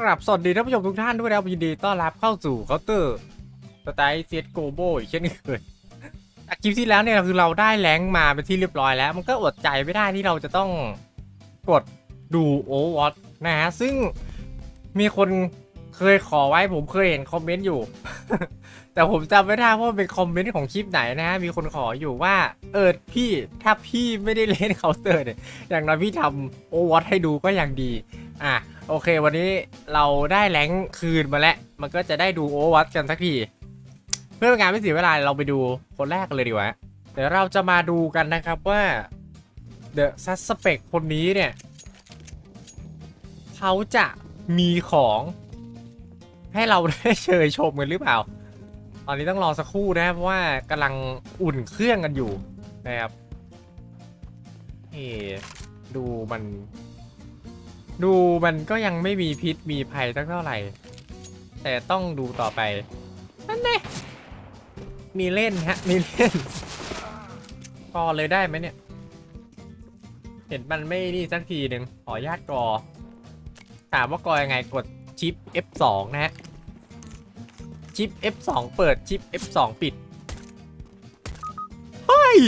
ครับสวัสดีท่านผู้ชมทุกท่านด้วยนะครับยินดีต้อนรับเข้าสู่เคาน์เตอร์สไตล์เซียโกโบอีกเช่นเคยจากคลิปที่แล้วเนี่ยคือเราได้แรงมาเป็นที่เรียบร้อยแล้ว มันก็อดใจไม่ได้ที่เราจะต้องกดดูโอวอตนะฮะซึ่งมีคนเคยขอไว้ผมเคยเห็นคอมเมนต์อยู่ แต่ผมจำไม่ได้ว่าเป็นคอมเมนต์ของคลิปไหนนะฮะมีคนขออยู่ว่า เออพี่ถ้าพี่ไม่ได้เล่นเคาน์เตอร์เนี่ยอย่างน้อยพี่ทำโอวอตให้ดูก็ยังดี อะโอเค วันนี้เราได้แรงค์คืนมาแล้ว มันก็จะได้ดูโอวัตกันสักที เพื่อเป็นการไม่เสียเวลาเราไปดูคนแรกเลยดีกว่าเดี๋ยวเราจะมาดูกันนะครับว่าเดอะซัสเปกคนนี้เนี่ย เขาจะมีของ ให้เราได้เชยชมกันหรือเปล่า ตอนนี้ต้องรอสักครู่นะเพราะว่ากำลังอุ่นเครื่องกันอยู่นะครับเอดูมัน ดูมันก็ยังไม่มีพิษมีภัยสักเท่าไหร่ แต่ต้องดูต่อไปนั่นแน่มีเล่นฮะ มีเล่นกอเลยได้ไหมเนี่ย เห็นมันไม่นี่สักทีหนึ่งขออนุญาตกอถามว่ากอยังไงกดชิป F2 นะฮะ ชิป F2 เปิดชิป F2 ปิดเฮ้ย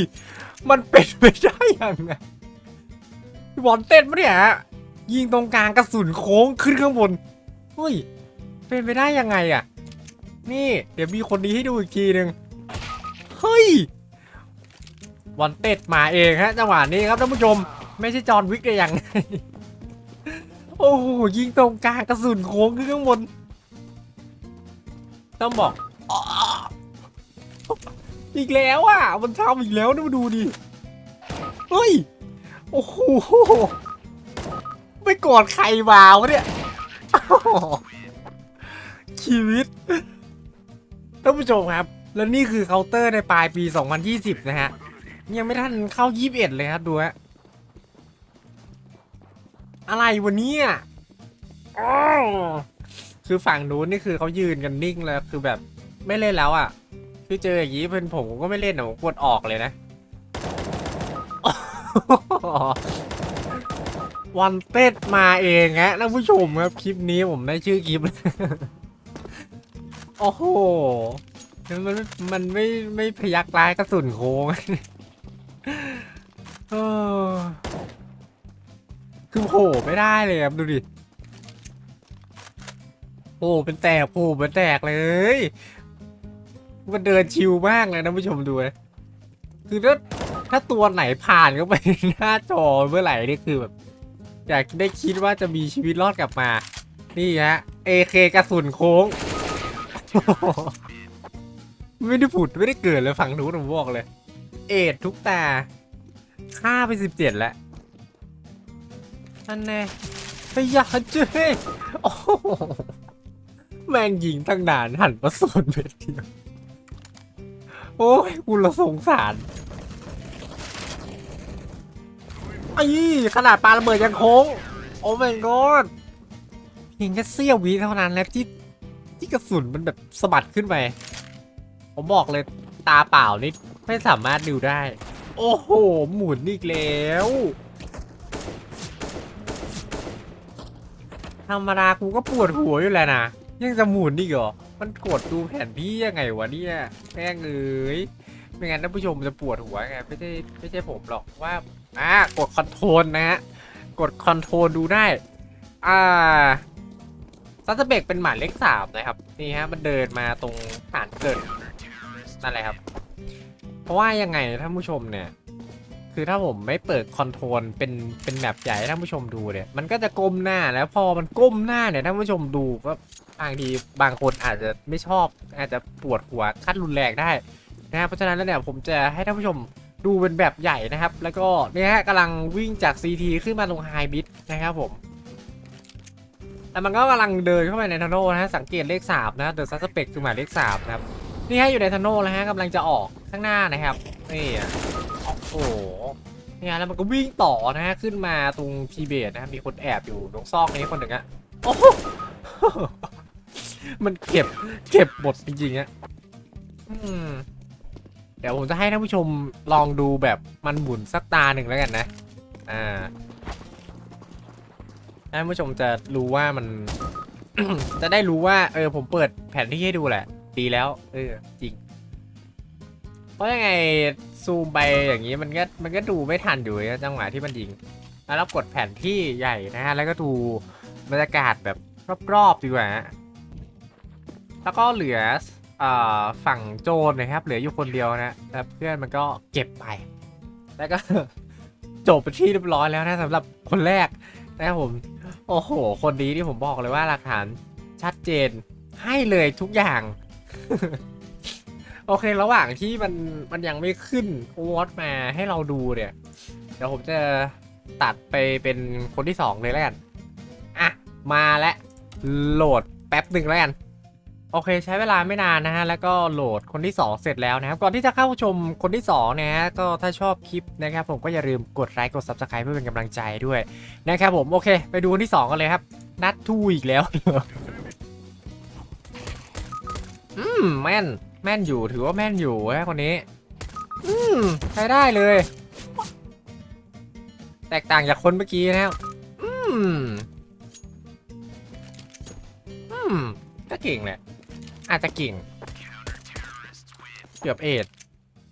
มันเป็นไปได้ยังไงบอลเต้นปะเนี่ย ยิงตรงกลางกระสุนโค้งขึ้นข้างบนเฮ้ย เป็นไปได้ยังไงอะ นี่ เดี๋ยวมีคนนี้ให้ดูอีกทีหนึ่งเฮ้ยวันเต็ดมาเองฮะจังหวะนี้ครับท่านผู้ชม ไม่ใช่จอห์นวิกเลยอย่างไงโอ้โหยิงตรงกลางกระสุนโค้งขึ้นข้างบนต้องบอกอีกแล้วอะ มันทำอีกแล้วนะมาดูดิ เฮ้ย โอ้โห ไม่กอดใครมาวะเนี่ยชีวิตท่านผู้ชมครับ แล้วนี่คือเคาน์เตอร์ในปลายปี 2020 นะฮะ ยังไม่ทันเข้า 21 เลยครับดูฮะ อะไรวันนี้คือฝั่งนู้นนี่คือเขายืนกันนิ่งแล้วคือแบบไม่เล่นแล้วอะ คือเจออย่างนี้เป็นผมผมก็ไม่เล่นอะผมกดออกเลยนะ วันเต้มาเองฮะท่านผู้ชมครับ คลิปนี้ผมได้ชื่อคลิป โอ้โห มันมันไม่ไม่พยักร้ายกระสุนโค้งคือโผล่ไม่ได้เลยครับ ดูดิโผล่เป็นแตกโผล่เป็นแตกเลย มันเดินชิวมากเลยนะผู้ชมดูนะคือถ้าถ้าตัวไหนผ่านเข้าไปหน้าจอเมื่อไหร่นี่คือแบบ อยากได้คิดว่าจะมีชีวิตรอดกลับมา นี่ฮะ AK กระสุนโค้ง ไม่ได้ผุดไม่ได้เกิดเลยฝั่งนู้นผมบอกเลย เอ็ดทุกตา ฆ่าไปสิบเจ็ดแล้วนั่นแน่พยาเจ้ยโอ้โหแม่งยิงตั้งนานหันมาสวนเบ็ดเดียว โอ้ยกูละสงสาร ไอ้ขนาดปลาระเบิดยังโค้ง โอ้ my god เพียงแค่เสี้ยววิเท่านั้นแล้วที่ที่กระสุนมันแบบสะบัดขึ้นไป ผมบอกเลยตาเปล่านี่ไม่สามารถดูได้ โอ้โห หมุนอีกแล้วธรรมดากูก็ปวดหัวอยู่แล้วนะ ยังจะหมุนอีกเหรอ มันกดดูแผนที่ยังไงวะเนี่ยแม่งเอ้ย ไม่งั้นท่านผู้ชมจะปวดหัวไงไม่ใช่ไม่ใช่ผมหรอกว่าอ่ากดคอนโทรลนะฮะกดคอนโทรลดูได้ อ่าซัตเบกเป็นหมาเลขสามนะครับนี่ฮะมันเดินมาตรงฐานเกิดนั่นแหละครับ เพราะว่ายังไงท่านผู้ชมเนี่ย คือถ้าผมไม่เปิดคอนโทรลเป็นเป็นแมปใหญ่ให้ท่านผู้ชมดูเนี่ย มันก็จะก้มหน้าแล้วพอมันก้มหน้าเนี่ยท่านผู้ชมดูก็บางทีบางคนอาจจะไม่ชอบอาจจะปวดหัวขั้นรุนแรงได้ นะครับเพราะฉะนั้นแล้วเนี่ยผมจะให้ท่านผู้ชมดูเป็นแบบใหญ่นะครับ แล้วก็เนี่ยฮะกำลังวิ่งจาก CT ขึ้นมาลงไฮบิทนะครับผมแล้วมันก็กำลังเดินเข้าไปในทันโนนะฮะสังเกตเลขสามนะเดอะซัสเปกคือหมายเลขสามนะครับนี่ฮะอยู่ในทันโนแล้วฮะกำลังจะออกข้างหน้านะครับนี่อะโอ้โหนี่ฮะแล้วมันก็วิ่งต่อนะฮะขึ้นมาตรงทีเบตนะมีคนแอบอยู่ตรงซอกนี้คนหนึ่งอะโอ้โหมันเก็บเก็บหมดจริงๆอะอืม เดี๋ยวผมจะให้ท่านผู้ชมลองดูแบบมันหมุนสักตาหนึ่งแล้วกันนะ อ่า ท่านผู้ชมจะรู้ว่ามัน จะได้รู้ว่า เออ ผมเปิดแผนที่ให้ดูแหละ ดีแล้ว เออ จริง เพราะยังไงซูมไปอย่างนี้มันก็มันก็ดูไม่ทันอยู่นะจังหวะที่มันยิง แล้วเรากดแผนที่ใหญ่นะฮะ แล้วก็ดูบรรยากาศแบบรอบๆดีกว่าแล้วก็เหลือ ฝั่งโจรนะครับ เหลืออยู่คนเดียวนะแล้วเพื่อนมันก็เก็บไป แล้วก็ จบไปที่เรียบร้อยแล้วนะสำหรับคนแรกนะครับผม โอ้โห คนนี้ที่ผมบอกเลยว่าหลักฐานชัดเจนให้เลยทุกอย่าง โอเคระหว่างที่มันมันยังไม่ขึ้นวอตมาให้เราดูเนี่ย เดี๋ยวผมจะตัดไปเป็นคนที่สองเลยแล้วกัน อะ มาแล้วโหลดแป๊บหนึ่งแล้วกัน โอเคใช้เวลาไม่นานนะฮะแล้วก็โหลดคนที่ 2 เสร็จแล้วนะครับก่อนที่จะเข้าชมคนที่2นะฮะก็ถ้าชอบคลิปนะครับผมก็อย่าลืมกดไลค์กด Subscribe เพื่อเป็นกำลังใจด้วยนะครับผมโอเค ไปดูคนที่ 2 กันเลยครับนัดทูอีกแล้ว อืมแม่นแม่นอยู่ถือว่าแม่นอยู่ฮะคนนี้ อืมใช้ได้เลย แตกต่างจากคนเมื่อกี้นะครับอืมอืมก็เก่งแหละ อาจจะเก่ง เกือบเอ็ด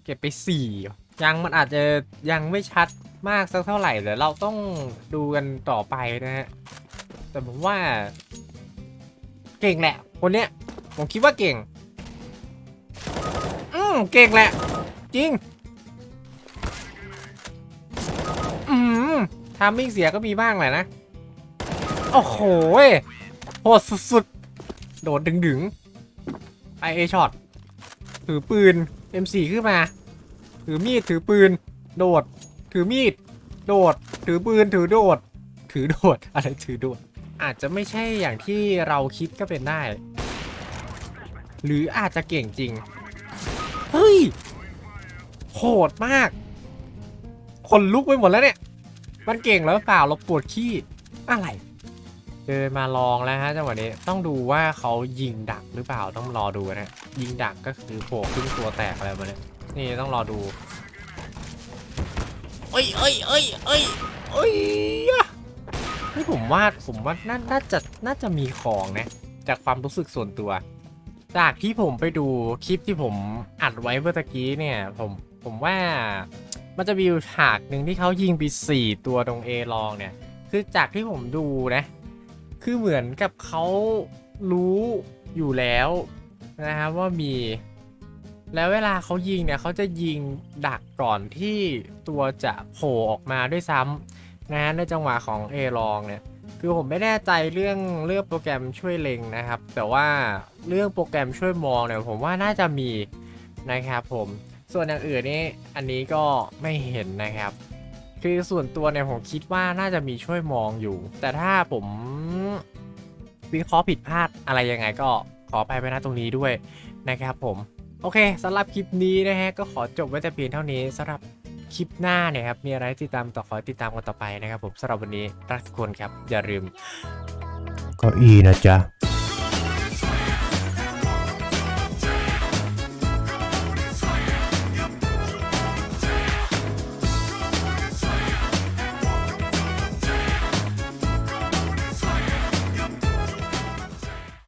เก็บไปสี่ยังมันอาจจะยังไม่ชัดมากสักเท่าไหร่เดี๋ยวเราต้องดูกันต่อไปนะฮะแต่ผมว่า เก่งแหละ คนเนี้ย ผมคิดว่าเก่ง อืมเก่งแหละ จริง อืมทามมิ่งเสียก็มีบ้างแหละนะ โอ้โหโหดสุดๆ โดดดึงๆ ไอเอช็อตถือปืน M4 ขึ้นมา ถือมีดถือปืน โดด ถือมีด โดด ถือปืนถือโดด ถือโดดอะไรถือโดด อาจจะไม่ใช่อย่างที่เราคิดก็เป็นได้ หรืออาจจะเก่งจริง เฮ้ยโหดมาก คนลุกไปหมดแล้วเนี่ย มันเก่งแล้วเปล่าเราปวดขี้อะไร เดินมาลองแล้วฮะจังหวะนี้ต้องดูว่าเขายิงดักหรือเปล่าต้องรอดูนะยิงดักก็คือโผล่ขึ้นตัวแตกอะไรมาเนี่ยนี่ต้องรอดูเอ้ยเอ้ยเอ้ยเอ้ยเอ้ยนี่ผมว่าผมว่าน่าน่าจะน่าจะมีของนะจากความรู้สึกส่วนตัว จากที่ผมไปดูคลิปที่ผมอัดไว้เมื่อกี้เนี่ยผมผมว่ามันจะมีฉากหนึ่งที่เขายิงไปสี่ตัวตรงเอลองเนี่ยคือจากที่ผมดูนะ คือเหมือนกับเขารู้อยู่แล้วนะครับว่ามี แล้วเวลาเขายิงเนี่ยเขาจะยิงดักก่อนที่ตัวจะโผล่ออกมาด้วยซ้ำนะในจังหวะของเอลองเนี่ยคือผมไม่แน่ใจเรื่องเรื่องโปรแกรมช่วยเล็งนะครับ แต่ว่าเรื่องโปรแกรมช่วยมองเนี่ยผมว่าน่าจะมีนะครับผมส่วนอย่างอื่นนี่อันนี้ก็ไม่เห็นนะครับ คือส่วนตัวเนี่ยผมคิดว่าน่าจะมีช่วยมองอยู่ แต่ถ้าผม วิเคราะห์ผิดพลาดอะไรยังไงก็ขอไปไปนะตรงนี้ด้วยนะครับผม โอเคสำหรับคลิปนี้นะฮะก็ขอจบไว้แต่เพียงเท่านี้สำหรับคลิปหน้าเนี่ยครับมีอะไรติดตามต่อขอติดตามกันต่อไปนะครับผมสำหรับวันนี้รักทุกคนครับอย่าลืมก็อีนะจ๊ะ